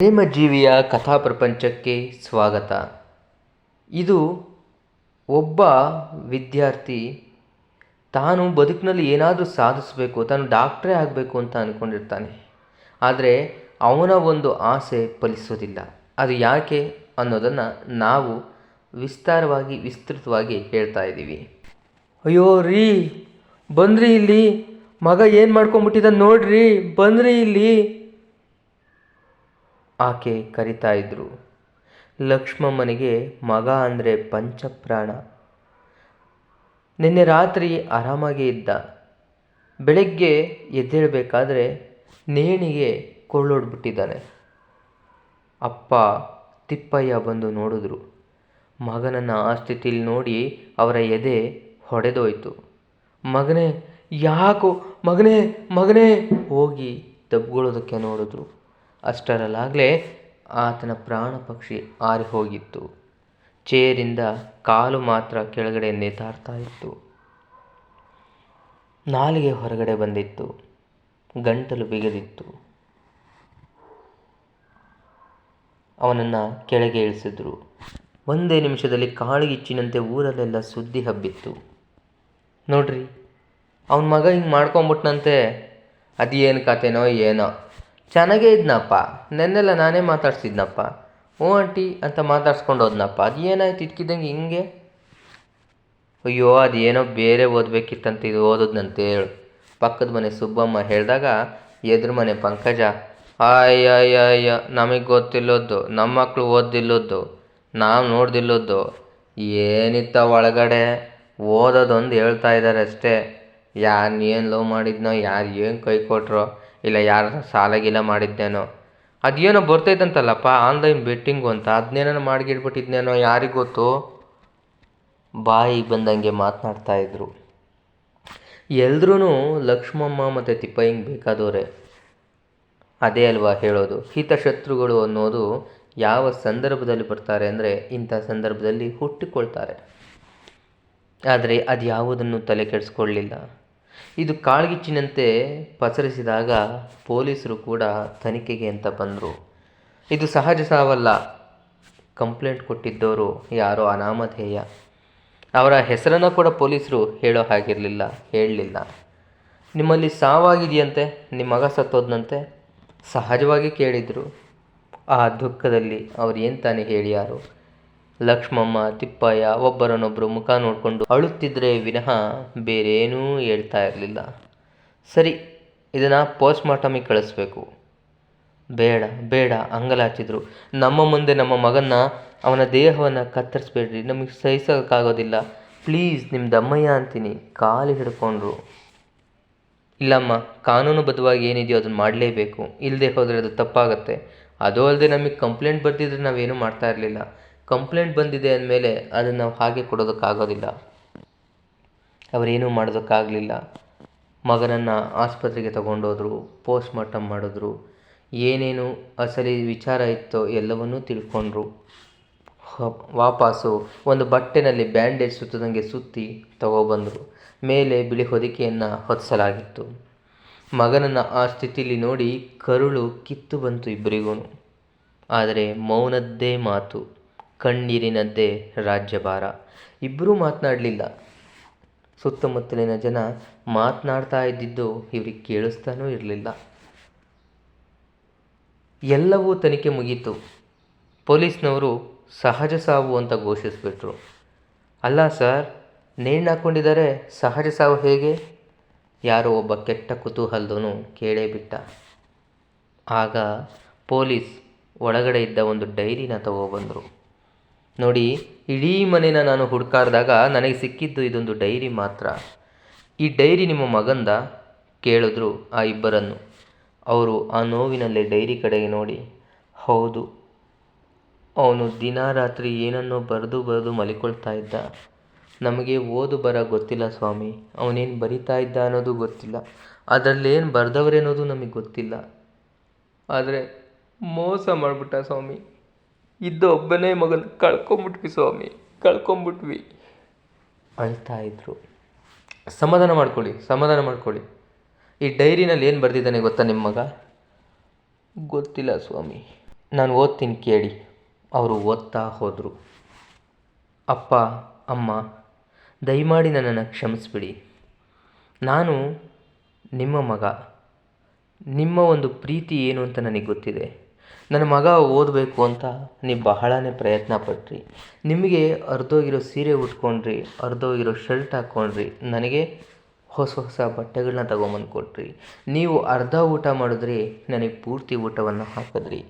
ಪ್ರೇಮಜೀವಿಯ ಕಥಾ ಪ್ರಪಂಚಕ್ಕೆ ಸ್ವಾಗತ. ಇದು ಒಬ್ಬ ವಿದ್ಯಾರ್ಥಿ ತಾನು ಬದುಕಿನಲ್ಲಿ ಏನಾದರೂ ಸಾಧಿಸಬೇಕು, ತಾನು ಡಾಕ್ಟ್ರೇ ಆಗಬೇಕು ಅಂತ ಅಂದ್ಕೊಂಡಿರ್ತಾನೆ ಆದರೆ ಅವನ ಒಂದು ಆಸೆ ಫಲಿಸೋದಿಲ್ಲ. ಅದು ಯಾಕೆ ಅನ್ನೋದನ್ನು ನಾವು ವಿಸ್ತಾರವಾಗಿ, ವಿಸ್ತೃತವಾಗಿ ಹೇಳ್ತಾ ಇದ್ದೀವಿ. ಅಯ್ಯೋ ರೀ, ಬಂದ್ರಿ ಇಲ್ಲಿ. ಮಗ ಏನು ಮಾಡ್ಕೊಂಬಿಟ್ಟಿದ ನೋಡ್ರಿ, ಬಂದ್ರಿ ಇಲ್ಲಿ. ಆಕೆ ಕರಿತಾ ಇದ್ರು. ಲಕ್ಷ್ಮಮ್ಮನಿಗೆ ಮಗ ಅಂದರೆ ಪಂಚಪ್ರಾಣ. ನಿನ್ನೆ ರಾತ್ರಿ ಆರಾಮಾಗಿ ಇದ್ದ. ಬೆಳಗ್ಗೆ ಎದ್ದೇಳಬೇಕಾದ್ರೆ ನೇಣಿಗೆ ಕೊಳ್ಳೋಡ್ಬಿಟ್ಟಿದ್ದಾನೆ. ಅಪ್ಪ ತಿಪ್ಪಯ್ಯ ಬಂದು ನೋಡಿದ್ರು. ಮಗನನ್ನು ಆ ಸ್ಥಿತಿಲಿ ನೋಡಿ ಅವರ ಎದೆ ಹೊಡೆದೋಯ್ತು. ಮಗನೇ, ಯಾಕೋ ಮಗನೇ ಮಗನೇ, ಹೋಗಿ ದಬ್ಗೊಳೋದಕ್ಕೆ ನೋಡಿದ್ರು. ಅಷ್ಟರಲ್ಲಾಗಲೇ ಆತನ ಪ್ರಾಣ ಪಕ್ಷಿ ಹಾರಿ ಹೋಗಿತ್ತು. ಚೇರಿಂದ ಕಾಲು ಮಾತ್ರ ಕೆಳಗಡೆ ನೇತಾಡ್ತಾ ಇತ್ತು. ನಾಲಿಗೆ ಹೊರಗಡೆ ಬಂದಿತ್ತು. ಗಂಟಲು ಬಿಗದಿತ್ತು. ಅವನನ್ನು ಕೆಳಗೆ ಇಳಿಸಿದ್ರು. ಒಂದೇ ನಿಮಿಷದಲ್ಲಿ ಕಾಳುಗಿಚ್ಚಿನಂತೆ ಊರಲ್ಲೆಲ್ಲ ಸುದ್ದಿ ಹಬ್ಬಿತ್ತು. ನೋಡ್ರಿ, ಅವನ ಮಗ ಹಿಂಗೆ ಮಾಡ್ಕೊಂಬಿಟ್ನಂತೆ. ಅದೇನು ಕತೆನೋ ಏನೋ. ಚೆನ್ನಾಗೇ ಇದ್ನಪ್ಪ. ನೆನ್ನೆಲ್ಲ ನಾನೇ ಮಾತಾಡ್ಸಿದ್ನಪ್ಪ. ಹ್ಞೂ ಆಂಟಿ, ಅಂತ ಮಾತಾಡ್ಸ್ಕೊಂಡು ಹೋದ್ನಪ್ಪ. ಅದು ಏನಾಯ್ತು ಇಟ್ಕಿದ್ದಂಗೆ ಹಿಂಗೆ? ಅಯ್ಯೋ, ಅದೇನೋ ಬೇರೆ ಓದಬೇಕಿತ್ತಂತ ಇದು ಓದೋದ್ನಂತೆ ಹೇಳು. ಪಕ್ಕದ ಮನೆ ಸುಬ್ಬಮ್ಮ ಹೇಳಿದಾಗ ಎದುರು ಮನೆ ಪಂಕಜ, ಆಯ್ ಅಯ್ಯ ಅಯ್ಯ ನಮಗೆ ಗೊತ್ತಿಲ್ಲದ್ದು. ನಮ್ಮ ಮಕ್ಕಳು ಓದಿಲ್ಲದ್ದು ನಾವು ನೋಡ್ದಿಲ್ಲದ್ದು. ಏನಿತ್ತ ಒಳಗಡೆ? ಓದೋದೊಂದು ಹೇಳ್ತಾ ಇದ್ದಾರೆ ಅಷ್ಟೇ. ಯಾರು ಏನು ಲವ್ ಮಾಡಿದ್ನೋ, ಯಾರು ಏನು ಕೈ ಕೊಟ್ರೋ ಇಲ್ಲ ಯಾರ ಸಾಲ ಗೀಲ ಮಾಡಿದ್ದೇನೋ. ಅದೇನೋ ಬರ್ತೈತಂತಲ್ಲಪ್ಪ ಆನ್ಲೈನ್ ಬೆಟ್ಟಿಂಗು ಅಂತ. ಅದನ್ನೇನೋ ಮಾಡಿಗಿಡ್ಬಿಟ್ಟಿದ್ನೇನೋ ಯಾರಿಗೆ ಗೊತ್ತು? ಬಾಯಿಗೆ ಬಂದಂಗೆ ಮಾತನಾಡ್ತಾ ಇದ್ರು. ಎಲ್ರೂ ಲಕ್ಷ್ಮಮ್ಮ ಮತ್ತು ತಿಪ್ಪಯ್ಯಂಗೆ ಬೇಕಾದವರೇ. ಅದೇ ಅಲ್ವಾ ಹೇಳೋದು. ಹಿತಶತ್ರುಗಳು ಅನ್ನೋದು ಯಾವ ಸಂದರ್ಭದಲ್ಲಿ ಬರ್ತಾರೆ ಅಂದರೆ ಇಂಥ ಸಂದರ್ಭದಲ್ಲಿ ಹುಟ್ಟಿಕೊಳ್ತಾರೆ. ಆದರೆ ಅದು ಯಾವುದನ್ನು ತಲೆ ಕೆಡಿಸ್ಕೊಳ್ಳಿಲ್ಲ. ಇದು ಕಾಳ್ಗಿಚ್ಚಿನಂತೆ ಪಸರಿಸಿದಾಗ ಪೊಲೀಸರು ಕೂಡ ತನಿಖೆಗೆ ಅಂತ ಬಂದರು. ಇದು ಸಹಜ ಸಾವಲ್ಲ. ಕಂಪ್ಲೇಂಟ್ ಕೊಟ್ಟಿದ್ದವರು ಯಾರೋ ಅನಾಮಧೇಯ. ಅವರ ಹೆಸರನ್ನು ಕೂಡ ಪೊಲೀಸರು ಹೇಳೋ ಹಾಗಿರಲಿಲ್ಲ, ಹೇಳಲಿಲ್ಲ. ನಿಮ್ಮಲ್ಲಿ ಸಾವಾಗಿದೆಯಂತೆ? ನಿಮ್ಮ ಮಗ ಸತ್ತೋದ್ನಂತೆ? ಸಹಜವಾಗಿ ಕೇಳಿದರು. ಆ ದುಃಖದಲ್ಲಿ ಅವ್ರು ಏನು ತಾನೇ ಹೇಳಿ ಯಾರು ಲಕ್ಷ್ಮಮ್ಮ, ತಿಪ್ಪಯ್ಯ ಒಬ್ಬರನ್ನೊಬ್ಬರು ಮುಖ ನೋಡಿಕೊಂಡು ಅಳುತ್ತಿದ್ದರೆ ವಿನಃ ಬೇರೇನೂ ಹೇಳ್ತಾ ಇರಲಿಲ್ಲ. ಸರಿ, ಇದನ್ನು ಪೋಸ್ಟ್ಮಾರ್ಟಮಿಗೆ ಕಳಿಸ್ಬೇಕು. ಬೇಡ ಬೇಡ ಅಂಗಲಾಚಿದ್ರು ನಮ್ಮ ಮುಂದೆ ನಮ್ಮ ಮಗನ್ನ, ಅವನ ದೇಹವನ್ನು ಕತ್ತರಿಸ್ಬೇಡ್ರಿ. ನಮಗೆ ಸಹಿಸೋಕ್ಕಾಗೋದಿಲ್ಲ. ಪ್ಲೀಸ್ ನಿಮ್ಮ ಅಮ್ಮಯ್ಯ ಅಂತೀನಿ. ಕಾಲು ಹಿಡ್ಕೊಂಡ್ರು. ಇಲ್ಲಮ್ಮ ಕಾನೂನುಬದ್ಧವಾಗಿ ಏನಿದೆಯೋ ಅದನ್ನು ಮಾಡಲೇಬೇಕು. ಇಲ್ಲದೆ ಹೋದರೆ ಅದು ತಪ್ಪಾಗುತ್ತೆ. ಅದು ಅಲ್ಲದೆ ನಮಗೆ ಕಂಪ್ಲೇಂಟ್ ಬರ್ತಿದ್ರೆ ನಾವೇನು ಮಾಡ್ತಾ ಇರಲಿಲ್ಲ. ಕಂಪ್ಲೇಂಟ್ ಬಂದಿದೆ ಅಂದಮೇಲೆ ಅದನ್ನು ನಾವು ಹಾಗೆ ಕೊಡೋದಕ್ಕಾಗೋದಿಲ್ಲ. ಅವರೇನೂ ಮಾಡೋದಕ್ಕಾಗಲಿಲ್ಲ. ಮಗನನ್ನು ಆಸ್ಪತ್ರೆಗೆ ತಗೊಂಡೋದ್ರು ಪೋಸ್ಟ್ ಮಾರ್ಟಮ್ ಮಾಡಿದ್ರು, ಏನೇನು ಅಸಲಿ ವಿಚಾರ ಇತ್ತೋ ಎಲ್ಲವನ್ನೂ ತಿಳ್ಕೊಂಡ್ರು. ವಾಪಸ್ಸು ಒಂದು ಬಟ್ಟೆನಲ್ಲಿ ಬ್ಯಾಂಡೇಜ್ ಸುತ್ತದಂಗೆ ಸುತ್ತಿ ತಗೊಬಂದರು. ಮೇಲೆ ಬಿಳಿ ಹೊದಿಕೆಯನ್ನು ಹೊತ್ತಿಸಲಾಗಿತ್ತು ಮಗನನ್ನು ಆ ಸ್ಥಿತಿಯಲ್ಲಿ ನೋಡಿ ಕರುಳು ಕಿತ್ತು ಬಂತು ಇಬ್ಬರಿಗೂ ಆದರೆ ಮೌನದ್ದೇ ಮಾತು. ಕಣ್ಣೀರಿನದ್ದೇ ರಾಜ್ಯಭಾರ. ಇಬ್ಬರೂ ಮಾತನಾಡಲಿಲ್ಲ. ಸುತ್ತಮುತ್ತಲಿನ ಜನ ಮಾತನಾಡ್ತಾ ಇದ್ದಿದ್ದು ಇವ್ರಿಗೆ ಕೇಳಿಸ್ತಾನೂ ಇರಲಿಲ್ಲ. ಎಲ್ಲವೂ ತನಿಖೆ ಮುಗೀತು. ಪೊಲೀಸ್ನವರು ಸಹಜ ಸಾವು ಅಂತ ಘೋಷಿಸಿಬಿಟ್ರು. ಅಲ್ಲ ಸರ್, ನೇಣು ಹಾಕ್ಕೊಂಡಿದ್ದಾರೆ ಸಹಜ ಸಾವು ಹೇಗೆ? ಯಾರೋ ಒಬ್ಬ ಕೆಟ್ಟ ಕುತೂಹಲದವನು ಕೇಳೇ ಬಿಟ್ಟ. ಆಗ ಪೊಲೀಸ್ ಒಳಗಡೆ ಇದ್ದ ಒಂದು ಡೈರಿನ ತಗೊಬಂದರು ನೋಡಿ, ಇಡೀ ಮನೇನ ನಾನು ಹುಡ್ಕಾರ್ದಾಗ ನನಗೆ ಸಿಕ್ಕಿದ್ದು ಇದೊಂದು ಡೈರಿ ಮಾತ್ರ. ಈ ಡೈರಿ ನಿಮ್ಮ ಮಗಂದ? ಕೇಳಿದ್ರು ಆ ಇಬ್ಬರನ್ನು. ಅವರು ಆ ನೋವಿನಲ್ಲೇ ಡೈರಿ ಕಡೆಗೆ ನೋಡಿ. ಹೌದು, ಅವನು ದಿನ ರಾತ್ರಿ ಏನನ್ನೋ ಬರೆದು ಬರೆದು ಮಲಿಕೊಳ್ತಾ ಇದ್ದ. ನಮಗೆ ಓದು ಬರ ಗೊತ್ತಿಲ್ಲ ಸ್ವಾಮಿ. ಅವನೇನು ಬರಿತಾ ಇದ್ದ ಅನ್ನೋದು ಗೊತ್ತಿಲ್ಲ. ಅದರಲ್ಲೇನು ಬರೆದವರೇನೋದು ನಮಗೆ ಗೊತ್ತಿಲ್ಲ. ಆದರೆ ಮೋಸ ಮಾಡಿಬಿಟ್ಟ ಸ್ವಾಮಿ. ಇದ್ದ ಒಬ್ಬನೇ ಮಗನ, ಕಳ್ಕೊಂಬಿಟ್ವಿ ಸ್ವಾಮಿ, ಕಳ್ಕೊಂಬಿಟ್ವಿ. ಅಳ್ತಾ ಇದ್ರು. ಸಮಾಧಾನ ಮಾಡ್ಕೊಳ್ಳಿ ಸಮಾಧಾನ ಮಾಡ್ಕೊಳ್ಳಿ. ಈ ಡೈರಿನಲ್ಲಿ ಏನು ಬರೆದಿದ್ದಾನೆ ಗೊತ್ತಾ ನಿಮ್ಮ ಮಗ? ಗೊತ್ತಿಲ್ಲ ಸ್ವಾಮಿ. ನಾನು ಓದ್ತೀನಿ ಕೇಳಿ. ಅವರು ಓದ್ತಾ ಹೋದರು. ಅಪ್ಪ, ಅಮ್ಮ, ದಯಮಾಡಿ ನನ್ನನ್ನು ಕ್ಷಮಿಸ್ಬಿಡಿ. ನಾನು ನಿಮ್ಮ ಮಗ. ನಿಮ್ಮ ಒಂದು ಪ್ರೀತಿ ಏನು ಅಂತ ನನಗೆ ಗೊತ್ತಿದೆ. ನನ್ನ ಮಗ ಓದಬೇಕು ಅಂತ ನೀವು ಬಹಳನೇ ಪ್ರಯತ್ನ ಪಟ್ರಿ. ನಿಮಗೆ ಅರ್ಧೋಗಿರೋ ಸೀರೆ ಉಟ್ಕೊಂಡ್ರಿ, ಅರ್ಧೋಗಿರೋ ಶರ್ಟ್ ಹಾಕ್ಕೊಂಡ್ರಿ ನನಗೆ ಹೊಸ ಹೊಸ ಬಟ್ಟೆಗಳನ್ನ ತಗೊಂಬಂದು ಕೊಟ್ರಿ. ನೀವು ಅರ್ಧ ಊಟ ಮಾಡಿದ್ರಿ ನನಗೆ ಪೂರ್ತಿ ಊಟವನ್ನು ಹಾಕಿದ್ರಿ.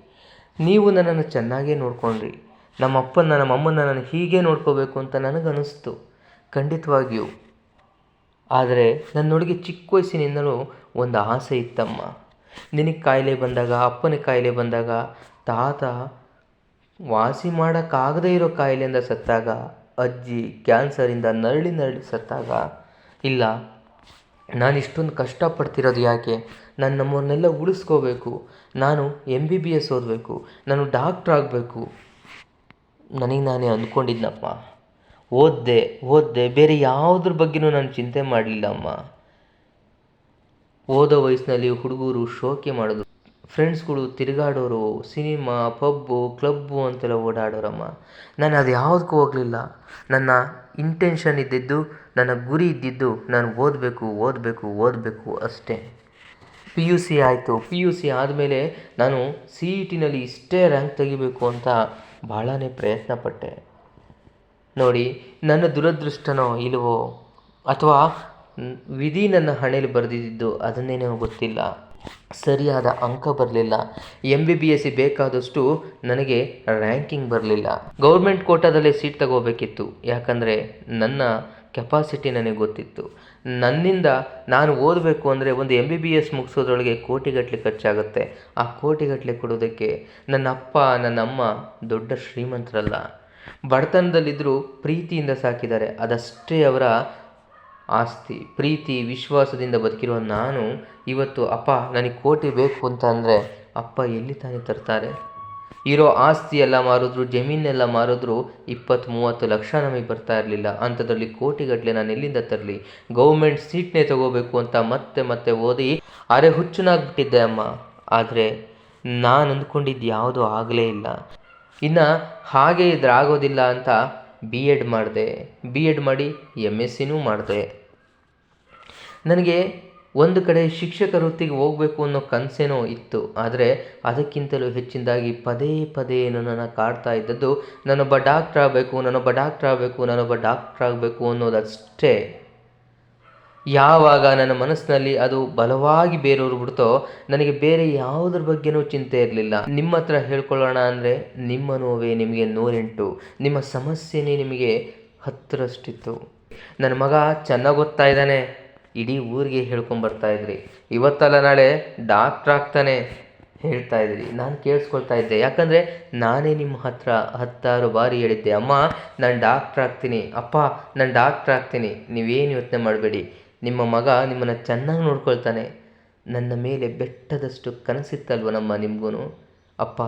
ನೀವು ನನ್ನನ್ನು ಚೆನ್ನಾಗೇ ನೋಡ್ಕೊಂಡ್ರಿ. ನಮ್ಮ ಅಪ್ಪನ ನಮ್ಮ ಅಮ್ಮನ ನಾನು ಹೀಗೆ ನೋಡ್ಕೋಬೇಕು ಅಂತ ನನಗನ್ನಿಸ್ತು. ಖಂಡಿತವಾಗಿಯೂ. ಆದರೆ ನನ್ನೊಳಗೆ ಚಿಕ್ಕ ವಯಸ್ಸಿನಿಂದಲೂ ಒಂದು ಆಸೆ ಇತ್ತಮ್ಮ. ನಿನಗೆ ಕಾಯಿಲೆ ಬಂದಾಗ ಅಪ್ಪನಿಗೆ ಕಾಯಿಲೆ ಬಂದಾಗ, ತಾತ ವಾಸಿ ಮಾಡೋಕ್ಕಾಗದೇ ಇರೋ ಕಾಯಿಲೆಯಿಂದ ಸತ್ತಾಗ, ಅಜ್ಜಿ ಕ್ಯಾನ್ಸರಿಂದ ನರಳಿ ನರಳಿ ಸತ್ತಾಗ, ಇಲ್ಲ, ನಾನು ಇಷ್ಟೊಂದು ಕಷ್ಟಪಡ್ತಿರೋದು ಯಾಕೆ? ನಾನು ನಮ್ಮವ್ರನ್ನೆಲ್ಲ ಉಳಿಸ್ಕೋಬೇಕು. ನಾನು ಎಂ ಬಿ ಬಿ ಎಸ್ ಓದಬೇಕು. ನಾನು ಡಾಕ್ಟ್ರ್ ಆಗಬೇಕು. ನನಗೆ ನಾನೇ ಅಂದ್ಕೊಂಡಿದ್ನಪ್ಪ. ಓದಿದೆ, ಓದ್ದೆ, ಬೇರೆ ಯಾವುದ್ರ ಬಗ್ಗೆನೂ ನಾನು ಚಿಂತೆ ಮಾಡಲಿಲ್ಲ ಅಮ್ಮ ಓದೋ ವಯಸ್ಸಿನಲ್ಲಿ ಹುಡುಗರು ಶೋಕಿ ಮಾಡೋದು. ಫ್ರೆಂಡ್ಸ್ಗಳು ತಿರುಗಾಡೋರು, ಸಿನಿಮಾ, ಪಬ್ಬು, ಕ್ಲಬ್ಬು ಅಂತೆಲ್ಲ ಓಡಾಡೋರಮ್ಮ. ನಾನು ಅದು ಯಾವುದಕ್ಕೂ ಹೋಗಲಿಲ್ಲ. ನನ್ನ ಇಂಟೆನ್ಷನ್ ಇದ್ದಿದ್ದು, ನನ್ನ ಗುರಿ ಇದ್ದಿದ್ದು ನಾನು ಓದಬೇಕು ಓದಬೇಕು ಓದಬೇಕು ಅಷ್ಟೇ. ಪಿ ಯು ಸಿ ಆಯಿತು. ಪಿ ಯು ಸಿ ಆದಮೇಲೆ ನಾನು ಸಿ ಇ ಟಿನಲ್ಲಿ ಇಷ್ಟೇ ರ್ಯಾಂಕ್ ತೆಗಿಬೇಕು ಅಂತ ಭಾಳನೇ ಪ್ರಯತ್ನ ಪಟ್ಟೆ. ನೋಡಿ, ನನ್ನ ದುರದೃಷ್ಟನೋ ಇಲ್ವೋ, ಅಥವಾ ವಿಧಿ ನನ್ನ ಹಣೆಯಲ್ಲಿ ಬರೆದಿದ್ದು ಅದನ್ನೇನೋ ಗೊತ್ತಿಲ್ಲ. ಸರಿಯಾದ ಅಂಕ ಬರಲಿಲ್ಲ. M B B S C ಬೇಕಾದಷ್ಟು ನನಗೆ ರ್ಯಾಂಕಿಂಗ್ ಬರಲಿಲ್ಲ. ಗೌರ್ಮೆಂಟ್ ಕೋಟಾದಲ್ಲೇ ಸೀಟ್ ತಗೋಬೇಕಿತ್ತು. ಯಾಕಂದರೆ ನನ್ನ ಕೆಪಾಸಿಟಿ ನನಗೆ ಗೊತ್ತಿತ್ತು. ನನ್ನಿಂದ ನಾನು ಓದಬೇಕು ಅಂದರೆ ಒಂದು ಎಂ ಬಿ ಬಿ ಎಸ್ ಮುಗಿಸೋದ್ರೊಳಗೆ ಕೋಟಿಗಟ್ಟಲೆ ಖರ್ಚಾಗುತ್ತೆ. ಆ ಕೋಟಿಗಟ್ಟಲೆ ಕೊಡೋದಕ್ಕೆ ನನ್ನ ಅಪ್ಪ, ನನ್ನ ಅಮ್ಮ ದೊಡ್ಡ ಶ್ರೀಮಂತರಲ್ಲ. ಬಡತನದಲ್ಲಿದ್ದರೂ ಪ್ರೀತಿಯಿಂದ ಸಾಕಿದ್ದಾರೆ. ಅದಷ್ಟೇ ಅವರ ಆಸ್ತಿ, ಪ್ರೀತಿ, ವಿಶ್ವಾಸದಿಂದ ಬದುಕಿರುವ ನಾನು ಇವತ್ತು, ಅಪ್ಪ, ನನಗೆ ಕೋಟಿ ಬೇಕು ಅಂತ ಅಂದರೆ, ಅಪ್ಪ ಎಲ್ಲಿ ತಾನೇ ತರ್ತಾರೆ? ಇರೋ ಆಸ್ತಿ ಎಲ್ಲ ಮಾರಿದ್ರು, ಜಮೀನೆಲ್ಲ ಮಾರಿದ್ರು ಇಪ್ಪತ್ತು ಮೂವತ್ತು ಲಕ್ಷ ನಮಗೆ ಬರ್ತಾ ಇರಲಿಲ್ಲ. ಅಂಥದ್ರಲ್ಲಿ ಕೋಟಿಗಟ್ಟಲೆ ನಾನು ಎಲ್ಲಿಂದ ತರಲಿ? ಗೌರ್ಮೆಂಟ್ ಸೀಟ್ನೇ ತಗೋಬೇಕು ಅಂತ ಮತ್ತೆ ಮತ್ತೆ ಓದಿ ಅರೆ ಹುಚ್ಚನಾಗ್ಬಿಟ್ಟಿದ್ದೆ ಅಮ್ಮ. ಆದರೆ ನಾನು ಅಂದ್ಕೊಂಡಿದ್ದು ಯಾವುದೂ ಆಗಲೇ ಇಲ್ಲ. ಇನ್ನು ಹಾಗೆ ಇದ್ರಾಗೋದಿಲ್ಲ ಅಂತ ಬಿ ಎಡ್ ಮಾಡಿದೆ. ಬಿ ಎಡ್ ಮಾಡಿ ಎಂ ಎಸ್ ಸಿನೂ ಮಾಡಿದೆ. ನನಗೆ ಒಂದು ಕಡೆ ಶಿಕ್ಷಕ ವೃತ್ತಿಗೆ ಹೋಗಬೇಕು ಅನ್ನೋ ಕನಸೇನೋ ಇತ್ತು. ಆದರೆ ಅದಕ್ಕಿಂತಲೂ ಹೆಚ್ಚಿನದಾಗಿ ಪದೇ ಪದೇ ನನ್ನನ್ನು ಕಾಡ್ತಾ ಇದ್ದದ್ದು, ನಾನೊಬ್ಬ ಡಾಕ್ಟ್ರ್ ಆಗಬೇಕು, ನಾನೊಬ್ಬ ಡಾಕ್ಟ್ರ್ ಆಗಬೇಕು, ನಾನೊಬ್ಬ ಡಾಕ್ಟ್ರ್ ಆಗಬೇಕು ಅನ್ನೋದಷ್ಟೇ. ಯಾವಾಗ ನನ್ನ ಮನಸ್ಸಿನಲ್ಲಿ ಅದು ಬಲವಾಗಿ ಬೇರೆಯವ್ರು ಬಿಡ್ತೋ, ನನಗೆ ಬೇರೆ ಯಾವುದ್ರ ಬಗ್ಗೆನೂ ಚಿಂತೆ ಇರಲಿಲ್ಲ. ನಿಮ್ಮ ಹತ್ರ ಹೇಳ್ಕೊಳ್ಳೋಣ ಅಂದರೆ ನಿಮ್ಮ ನೋವೇ ನಿಮಗೆ ನೂರೆಂಟು. ನಿಮ್ಮ ಸಮಸ್ಯೆನೇ ನಿಮಗೆ ಹತ್ತರಷ್ಟಿತ್ತು. ನನ್ನ ಮಗ ಚೆನ್ನಾಗಿ ಓದ್ತಾ ಇದ್ದಾನೆ. ಇಡೀ ಊರಿಗೆ ಹೇಳ್ಕೊಂಬರ್ತಾ ಇದ್ರಿ. ಇವತ್ತಲ್ಲ ನಾಳೆ ಡಾಕ್ಟ್ರ್ ಆಗ್ತಾನೆ ಹೇಳ್ತಾ ಇದ್ರಿ. ನಾನು ಕೇಳಿಸ್ಕೊಳ್ತಾ ಇದ್ದೆ. ಯಾಕಂದರೆ ನಾನೇ ನಿಮ್ಮ ಹತ್ರ ಹತ್ತಾರು ಬಾರಿ ಹೇಳಿದ್ದೆ. ಅಮ್ಮ, ನಾನು ಡಾಕ್ಟ್ರ್ ಆಗ್ತೀನಿ. ಅಪ್ಪ, ನಾನು ಡಾಕ್ಟ್ರ್ ಆಗ್ತೀನಿ. ನೀವೇನು ಯೋಚನೆ ಮಾಡಬೇಡಿ. ನಿಮ್ಮ ಮಗ ನಿಮ್ಮನ್ನು ಚೆನ್ನಾಗಿ ನೋಡ್ಕೊಳ್ತಾನೆ. ನನ್ನ ಮೇಲೆ ಬೆಟ್ಟದಷ್ಟು ಕನಸಿತ್ತಲ್ವ ನಮ್ಮ ನಿಮಗೂ ಅಪ್ಪ,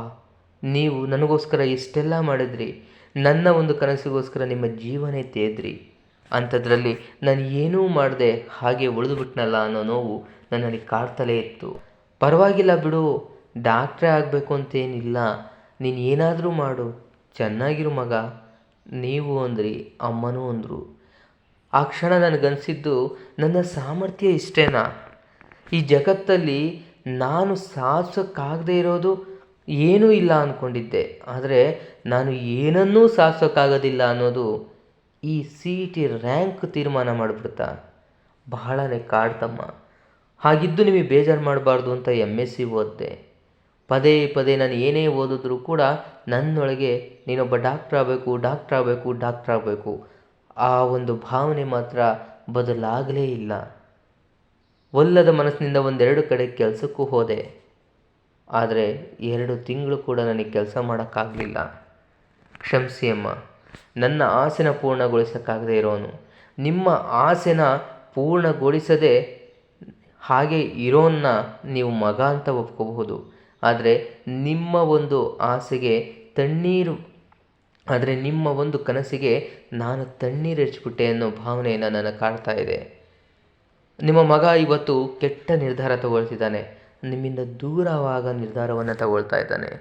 ನೀವು ನನಗೋಸ್ಕರ ಇಷ್ಟೆಲ್ಲ ಮಾಡಿದ್ರಿ. ನನ್ನ ಒಂದು ಕನಸಿಗೋಸ್ಕರ ನಿಮ್ಮ ಜೀವನೇ ತೇದ್ರಿ ಅಂಥದ್ರಲ್ಲಿ ನಾನು ಏನೂ ಮಾಡದೆ ಹಾಗೆ ಉಳಿದುಬಿಟ್ನಲ್ಲ ಅನ್ನೋ ನೋವು ನನ್ನಲ್ಲಿ ಕಾಡ್ತಲೇ ಇತ್ತು. ಪರವಾಗಿಲ್ಲ ಬಿಡು, ಡಾಕ್ಟ್ರೇ ಆಗಬೇಕು ಅಂತೇನಿಲ್ಲ. ನೀನು ಏನಾದರೂ ಮಾಡು. ಚೆನ್ನಾಗಿರು ಮಗ. ನೀವು ಅಂದ್ರಿ, ಅಮ್ಮನೂ ಅಂದರು. ಆ ಕ್ಷಣ ನನಗನ್ಸಿದ್ದು ನನ್ನ ಸಾಮರ್ಥ್ಯ ಇಷ್ಟೇನಾ? ಈ ಜಗತ್ತಲ್ಲಿ ನಾನು ಸಾಧಿಸೋಕ್ಕಾಗದೇ ಇರೋದು ಏನೂ ಇಲ್ಲ ಅಂದ್ಕೊಂಡಿದ್ದೆ ಆದರೆ ನಾನು ಏನನ್ನೂ ಸಾಧಿಸೋಕ್ಕಾಗೋದಿಲ್ಲ ಅನ್ನೋದು ಈ ಸಿ ಇ ಟಿ ರ್ಯಾಂಕ್ ತೀರ್ಮಾನ ಮಾಡಿಬಿಡ್ತಾ? ಬಹಳನೇ ಕಾಡ್ತಮ್ಮ ಹಾಗಿದ್ದು ನಿಮಗೆ ಬೇಜಾರು ಮಾಡಬಾರ್ದು ಅಂತ ಎಂ ಎಸ್ ಓದಿದೆ. ಪದೇ ಪದೇ ನಾನು ಏನೇ ಓದಿದ್ರೂ ಕೂಡ ನನ್ನೊಳಗೆ ನೀನೊಬ್ಬ ಡಾಕ್ಟ್ರ್ ಆಗಬೇಕು ಡಾಕ್ಟ್ರ್ ಆಗಬೇಕು ಡಾಕ್ಟ್ರ್ ಆಗಬೇಕು. ಆ ಒಂದು ಭಾವನೆ ಮಾತ್ರ ಬದಲಾಗಲೇ ಇಲ್ಲ. ಒಲ್ಲದ ಮನಸ್ಸಿನಿಂದ ಒಂದೆರಡು ಕಡೆ ಕೆಲಸಕ್ಕೂ ಹೋದೆ. ಆದರೆ ಎರಡು ತಿಂಗಳು ಕೂಡ ನನಗೆ ಕೆಲಸ ಮಾಡೋಕ್ಕಾಗಲಿಲ್ಲ. ಕ್ಷಮಿಸಿ ಅಮ್ಮ. ನನ್ನ ಆಸೆನ ಪೂರ್ಣಗೊಳಿಸೋಕ್ಕಾಗದೇ ಇರೋನು. ನಿಮ್ಮ ಆಸೆನ ಪೂರ್ಣಗೊಳಿಸದೆ ಹಾಗೆ ಇರೋನ್ನ ನೀವು ಮಗ ಅಂತ ಒಪ್ಕೋಬಹುದು. ಆದರೆ ನಿಮ್ಮ ಒಂದು ಆಸೆಗೆ ತಣ್ಣೀರು, ಆದರೆ ನಿಮ್ಮ ಒಂದು ಕನಸಿಗೆ ನಾನು ತಣ್ಣೀರು ಹೆಚ್ಚಿಬಿಟ್ಟೆ ಅನ್ನೋ ಭಾವನೆಯನ್ನು ನನ್ನ ಕಾಡ್ತಾ ಇದೆ. ನಿಮ್ಮ ಮಗ ಇವತ್ತು ಕೆಟ್ಟ ನಿರ್ಧಾರ ತಗೊಳ್ತಿದ್ದಾನೆ. ನಿಮ್ಮಿಂದ ದೂರವಾಗ ನಿರ್ಧಾರವನ್ನು ತಗೊಳ್ತಾ ಇದ್ದಾನೆ.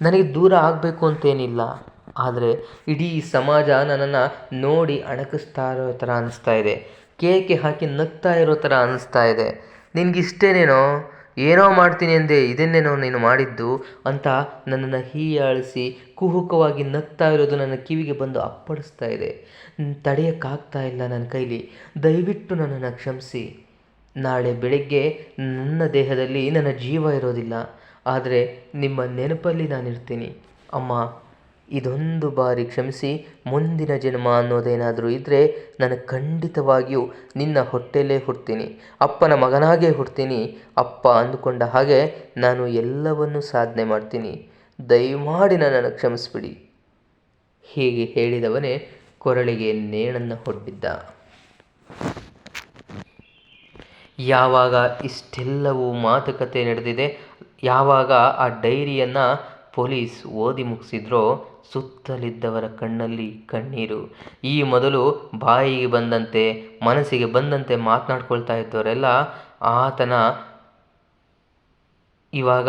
ನನಗೆ ದೂರ ಆಗಬೇಕು ಅಂತೇನಿಲ್ಲ. ಆದರೆ ಇಡೀ ಸಮಾಜ ನನ್ನನ್ನು ನೋಡಿ ಅಣಕಿಸ್ತಾ ಇರೋ ಥರ ಅನಿಸ್ತಾ ಇದೆ. ಕೇಕೆ ಹಾಕಿ ನಗ್ತಾ ಇರೋ ಥರ ಅನಿಸ್ತಾ ಇದೆ. ನಿನಗಿಷ್ಟೇನೇನೋ? ಏನೋ ಮಾಡ್ತೀನಿ ಅಂದೆ, ಇದನ್ನೇನೋ ನೀನು ಮಾಡಿದ್ದು ಅಂತ ನನ್ನನ್ನು ಹೀಯಾಳಿಸಿ ಕುಹುಕವಾಗಿ ನಗ್ತಾ ಇರೋದು ನನ್ನ ಕಿವಿಗೆ ಬಂದು ಅಪ್ಪಡಿಸ್ತಾ ಇದೆ. ತಡೆಯೋಕ್ಕಾಗ್ತಾ ಇಲ್ಲ ನನ್ನ ಕೈಲಿ. ದಯವಿಟ್ಟು ನನ್ನನ್ನು ಕ್ಷಮಿಸಿ. ನಾಳೆ ಬೆಳಗ್ಗೆ ನನ್ನ ದೇಹದಲ್ಲಿ ನನ್ನ ಜೀವ ಇರೋದಿಲ್ಲ. ಆದರೆ ನಿಮ್ಮ ನೆನಪಲ್ಲಿ ನಾನಿರ್ತೀನಿ. ಅಮ್ಮ. ಇದೊಂದು ಬಾರಿ ಕ್ಷಮಿಸಿ, ಮುಂದಿನ ಜನ್ಮ ಅನ್ನೋದೇನಾದರೂ ಇದ್ದರೆ ನಾನು ಖಂಡಿತವಾಗಿಯೂ ನಿನ್ನ ಹೊಟ್ಟೆಲೇ ಹುಡ್ತೀನಿ ಅಪ್ಪನ ಮಗನಾಗೇ ಹುಡ್ತೀನಿ ಅಪ್ಪ ಅಂದುಕೊಂಡ ಹಾಗೆ ನಾನು ಎಲ್ಲವನ್ನೂ ಸಾಧನೆ ಮಾಡ್ತೀನಿ. ದಯಮಾಡಿ ನನ್ನನ್ನು ಕ್ಷಮಿಸ್ಬಿಡಿ. ಹೀಗೆ ಹೇಳಿದವನೇ ಕೊರಳಿಗೆ ನೇಣನ್ನು ಹೊಡ್ಡಿದ್ದ ಯಾವಾಗ ಇಷ್ಟೆಲ್ಲವೂ ಮಾತುಕತೆ ನಡೆದಿದೆ, ಯಾವಾಗ ಆ ಡೈರಿಯನ್ನು ಪೊಲೀಸ್ ಓದಿ ಮುಗಿಸಿದ್ರೋ ಸುತ್ತಲಿದ್ದವರ ಕಣ್ಣಲ್ಲಿ ಕಣ್ಣೀರು. ಈ ಮೊದಲು ಬಾಯಿಗೆ ಬಂದಂತೆ, ಮನಸ್ಸಿಗೆ ಬಂದಂತೆ ಮಾತನಾಡ್ಕೊಳ್ತಾ ಇದ್ದವರೆಲ್ಲ ಆತನ ಇವಾಗ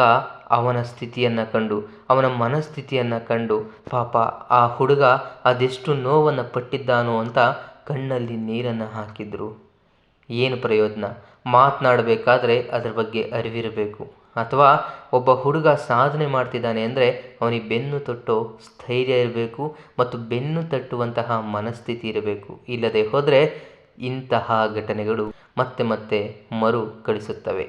ಅವನ ಸ್ಥಿತಿಯನ್ನು ಕಂಡು, ಅವನ ಮನಸ್ಥಿತಿಯನ್ನು ಕಂಡು, ಪಾಪ ಆ ಹುಡುಗ ಅದೆಷ್ಟು ನೋವನ್ನು ಪಟ್ಟಿದ್ದಾನೋ ಅಂತ ಕಣ್ಣಲ್ಲಿ ನೀರನ್ನು ಹಾಕಿದ್ರು. ಏನು ಪ್ರಯೋಜನ? ಮಾತನಾಡಬೇಕಾದ್ರೆ ಅದರ ಬಗ್ಗೆ ಅರಿವಿರಬೇಕು. ಅಥವಾ ಒಬ್ಬ ಹುಡುಗ ಸಾಧನೆ ಮಾಡ್ತಿದ್ದಾನೆ ಅಂದರೆ ಅವನಿಗೆ ಬೆನ್ನು ತಟ್ಟೋ ಸ್ಥೈರ್ಯ ಇರಬೇಕು ಮತ್ತು ಬೆನ್ನು ತಟ್ಟುವಂತಹ ಮನಸ್ಥಿತಿ ಇರಬೇಕು. ಇಲ್ಲದೆ ಹೋದರೆ ಇಂತಹ ಘಟನೆಗಳು ಮತ್ತೆ ಮತ್ತೆ ಮರು ಕಳಿಸುತ್ತವೆ